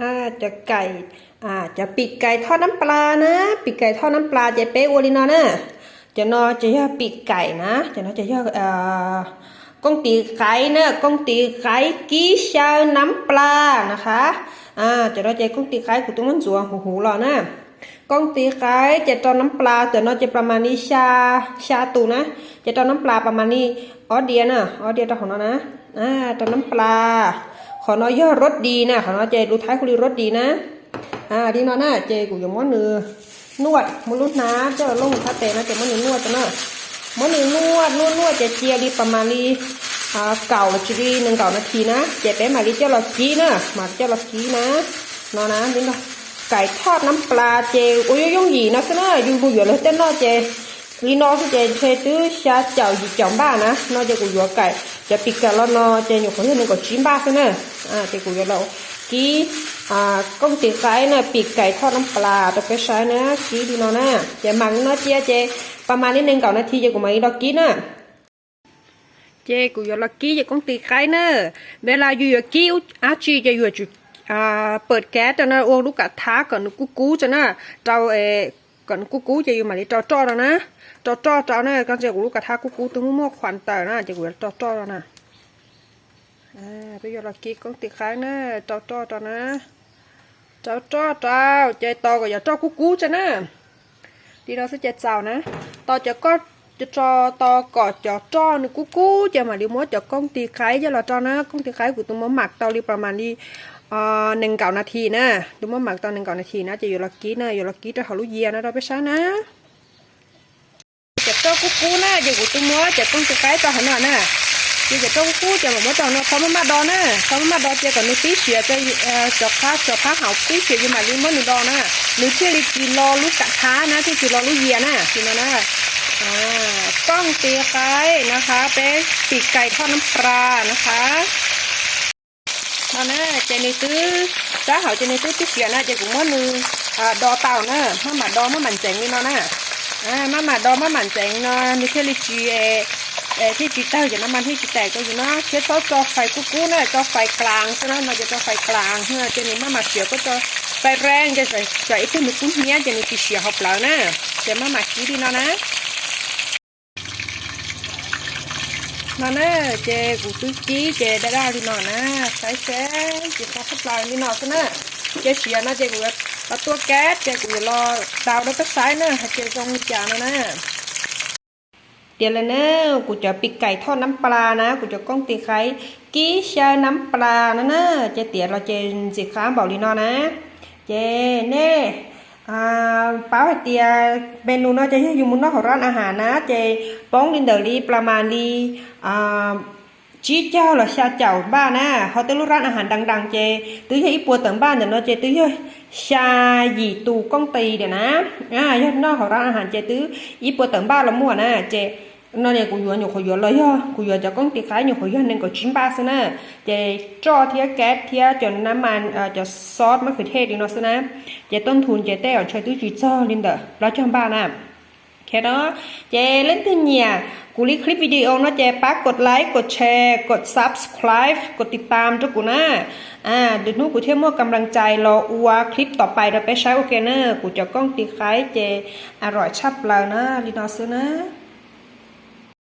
อ่าจะไก่อ่าจะปีกไก่ทอดน้ำปลานะ ปีกไก่ทอดน้ำปลาจะเป๊ะวอลินอนะจะนอจะย่อปีกไก่นะจะนอจะย่อเอ่อกงตีไก่เนอะกงตีไก่กี้เชาน้ำปลานะคะอ่าจะนอจะกงตีไก่กูต้องมันจัวหูหูหรอนะกงตีไก่จะตอนน้ำปลาแต่นอจะประมาณนี้ชาชาตูนะจะตอนน้ำปลาประมาณนี้ออเดียนะออเดียตอของนอนะอ่าตอนน้ำปลา ขอน้อยย่อรสดีนะขอน้อยเจดูท้ายคุรีรสดีนะ อ่าดีนาะนะเจกูอย่ามอนือนวดมุลุนะเจ้าลงคาเตนะเจมอนือนวดจ้ะเนาะมอนือนวดนวดนวดเจเจียดีประมาณนี้อ่าเก่าละจีหนึ่งเก่านาทีนะเจเป๊มาลีเจ้าลอกี้นะมาเจ้าลอกี้นะนาะนะนี่นาะไก่ทอดน้ำปลาเจโอ้ยยงหยีนะซะเนาะอยู่บุอยู่เลยเต้นเนาะเจ lý nó thì chơi chơi tứ xa chảo gì chồng ba nè nó chơi của vừa cải chơi bị cả nó nó chơi nhiều khối hơn có chín ba thế nè à chơi của จะปิกะแล้วเนาะจะอยู่คนนึงก็ชิ้นบ้าซะเนอะอ่าเจกูยเรากี้อ่าก้งตีไซน์นะปีกไก่ทอดน้ำปลาตะเกียไซน์นะกี้ดีนอะนะจะมังเนาะเจ๊เจประมาณนิดนึงก่อนนาทีจะกูมาอีดอกกี้นะเจกูยู่ละกี้จะก้องตีไซน์เนอะเวลาอยู่ยกี้อาชีจะอยู่จุดอ่าเปิดแก๊สจะน่าอ้วกลูกกะท้าก่อนกูกู้จะน่าเราเอ อยากลักกี้กงตีไข่เนอะจอจอจ้านะเจ้าจอเจ้าใจต่อก็อย่าจอกูกูจะนะดีเราสิเจ็ดเจ้านะต่อจะก็ cho cho to cỏ cho cho nữa cú cú cho mà đi mua cho công ty khai cho là cho nó công ty khai của tôi muốn mặc tao đi ประมาณ đi à nâng cạo นาทีนะดูว่าหมักตอนหนึ่งเก่านาทีนะจะอยู่ลักกี้นะอยู่ลักกี้จะเขาลูกเยียนะเราไปช้านะจะเจ้ากูกูนะจะกูตัวมัวจะต้องจะไกลต่อหนหน้านะจะจะเจ้ากูกูจะบอกว่าตอนนั้เขาไม่มาดอนะเขาไม่มาดอเจะก่อนนึกตีเสียจะเอ่อจะพักจะพักเขาตีเสียอยู่หมาลิ้นมันนึกดอนะหนึกเชื่อลิจีรอลูกกะท้านะที่จีรอลูกเยียนะทีนั้นนะอ่าต้องตีไก่นะคะเป็นปีกไก่ทอดน้ำปลานะคะ มาเนะเจนี่ตื้อจ้าเขาเจนี่ตื้อที่เสียนะเจกูมั่นูอ่าดอเต่าเนะมาหมาดอมาหมันเจ๋งนี่เนาะนะอ่ามาหมาดอมาหมันเจ๋งเนาะนี่คือลิจีเอเอที่จีเต้าอย่างน้ำมันที่จีแตกก็อยู่นะเช็ดต๊ะจอไฟกุ๊กๆเนะจอไฟกลางใช่ไหมมันจะจอไฟกลางเฮ้อเจนี่มาหมาเสียก็จะไฟแรงจะใส่ใส่ไอ้ที่มันกุ้งเนี้ยเจนี่จีเสียเขาเปล่านะเจมาหมาขี้ดีเนาะนะ นอนนะเจกูตุ้อกี้เจได้ได้ที่นอนนะใช้แช่เจขอทปลางที่นอนซะนะเจเสียนะเจกูเอาตัวแก๊สเจกูรอดาวแล้วก็ใช้นะเจจงจ่านะนะเดี๋ยวแล้ยนะกูจะปิดไก่ทอดน้ำปลานะ กูจะก้องตีไข่กี้เชาน้ำปลานะนะเจเตี๋ยเราเจสิค้างบอกดีนอนะ เจเน่ ป้าเตียเมนูเนาะเจอยู่มุนนอกของร้านอาหารนะเจป้องลินเดอรีประมาณดีชี้เจ้าหรือชาเจ้าบ้านนะเขาต้องรู้ร้านอาหารดัง ๆ เจตื้อให้อีปัวเติมบ้านเดี๋ยวเนาะเจตื้อให้ชาหยีตูก้องตีเดี๋ยวนะอ่ายอดนอกของร้านอาหารเจตื้ออีปัวเติมบ้านละมั่วนะเจ nó này của yuan nhiều khối yuan lấy ha của yuan cho con tí cái nhiều khối yuan nên có chín ba xí nè để cho thía két thía cho น้ำมันเอ่อจะซอสมะเขือเทศดีเนาะซะนะ แค่ đó เจเล่นตัวเนี่ยกูรีคลิปวิดีโอนะเจปักกดไลค์กดแชร์กด subscribe กดติดตามทุกกูนะอ่าเดี๋ยวนู้กูเที่ยวมั่วกำลังใจรออัวคลิปต่อไปเราไปใช้โอเคเนอร์กูจะกล้องตีไคร้เจอร่อยชับเลยนะลีนอซื้อนะ